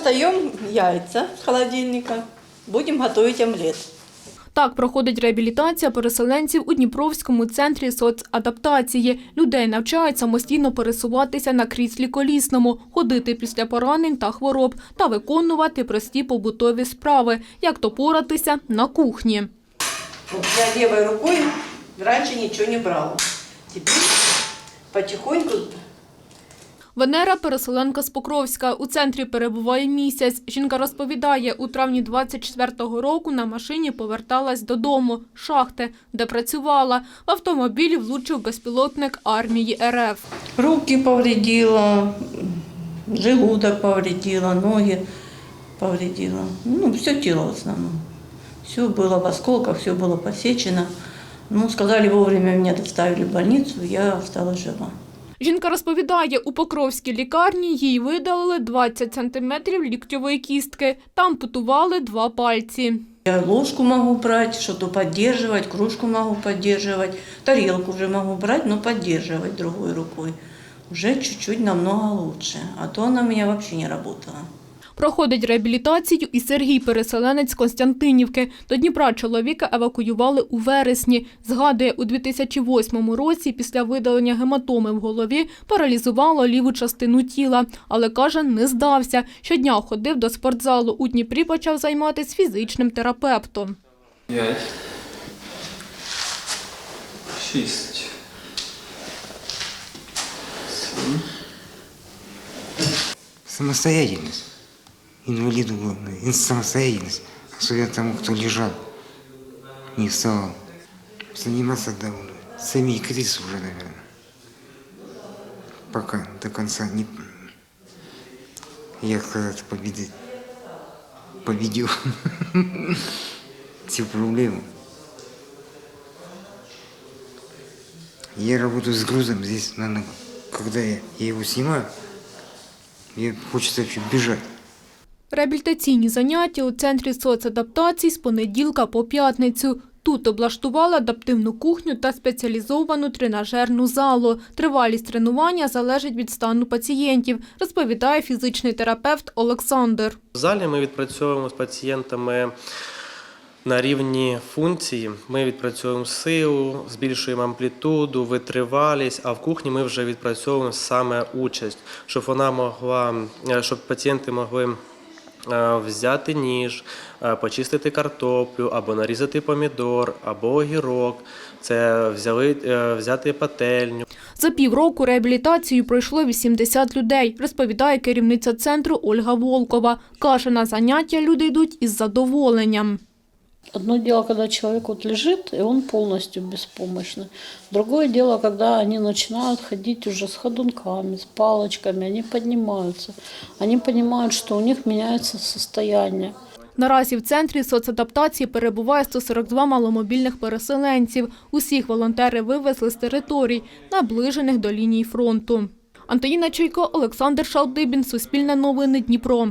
достаем яйца с холодильника, будем готовить омлет. Так проходить реабілітація переселенців у Дніпровському центрі соцадаптації. Людей навчають самостійно пересуватися на кріслі колісному, ходити після поранень та хвороб та виконувати прості побутові справи, як то поратися на кухні. Я левой рукой раньше ничего не брала. Теперь потихоньку Венера – переселенка з Покровська. У центрі перебуває місяць. Жінка розповідає, у травні 24-го року на машині поверталась додому, шахти, де працювала. В автомобілі влучив безпілотник армії РФ. руки повредила, желудок повредила, ноги повредила. Ну, все тело в основном. Все было в осколках, все было посечено. Ну, сказали, вовремя меня доставили в больницу, я осталась жива. Жінка розповідає, у Покровській лікарні їй видалили 20 сантиметрів ліктьової кістки та ампутували два пальці. Я ложку можу брати, щось підтримувати, кружку можу підтримувати, тарілку вже можу брати, але підтримувати другою рукою. Вже чуть-чуть намного лучше, а то вона у мене взагалі не работала. Проходить реабілітацію і Сергій Переселенець з Константинівки. До Дніпра чоловіка евакуювали у вересні. Згадує, у 2008 році після видалення гематоми в голові паралізувало ліву частину тіла. Але, каже, не здався. Щодня ходив до спортзалу. У Дніпрі почав займатися фізичним терапевтом. П'ять. Шість. Сім. Самостоятельность. Инвалиду Самостоятельность. Особенно тому, кто лежал, не вставал. Заниматься довольно. Сами кризис уже, наверное. Пока до конца не... Я когда-то победить. Победил. Все проблемы. Я работаю с грузом здесь на ногу. Когда я, я его снимаю, мне хочется вообще бежать. Реабілітаційні заняття у центрі соцадаптації з понеділка по п'ятницю. Тут облаштували адаптивну кухню та спеціалізовану тренажерну залу. Тривалість тренування залежить від стану пацієнтів, розповідає фізичний терапевт Олександр. В залі ми відпрацьовуємо з пацієнтами на рівні функції. Ми відпрацьовуємо силу, збільшуємо амплітуду, витривалість, а в кухні ми вже відпрацьовуємо саме участь, щоб вона могла, е, щоб пацієнти могли. Е, Взяти ніж, е, почистити картоплю, або нарізати помідор, або огірок. Це взяли, е, взяти пательню. За півроку реабілітацію пройшло 80 людей, розповідає керівниця центру Ольга Волкова. Каже, на заняття люди йдуть із задоволенням. Одно дело, когда человек вот лежит, и он полностью беспомощный. Другое дело, когда они начинают ходить уже с ходунками, с палочками, они поднимаются. Они понимают, что у них меняется состояние. Наразі в центрі соцадаптації перебуває 142 маломобільних переселенців. Усіх волонтери вивезли з територій, наближених до лінії фронту. Антоніна Чайко, Олександр Шалдибін, Суспільне новини, Дніпро.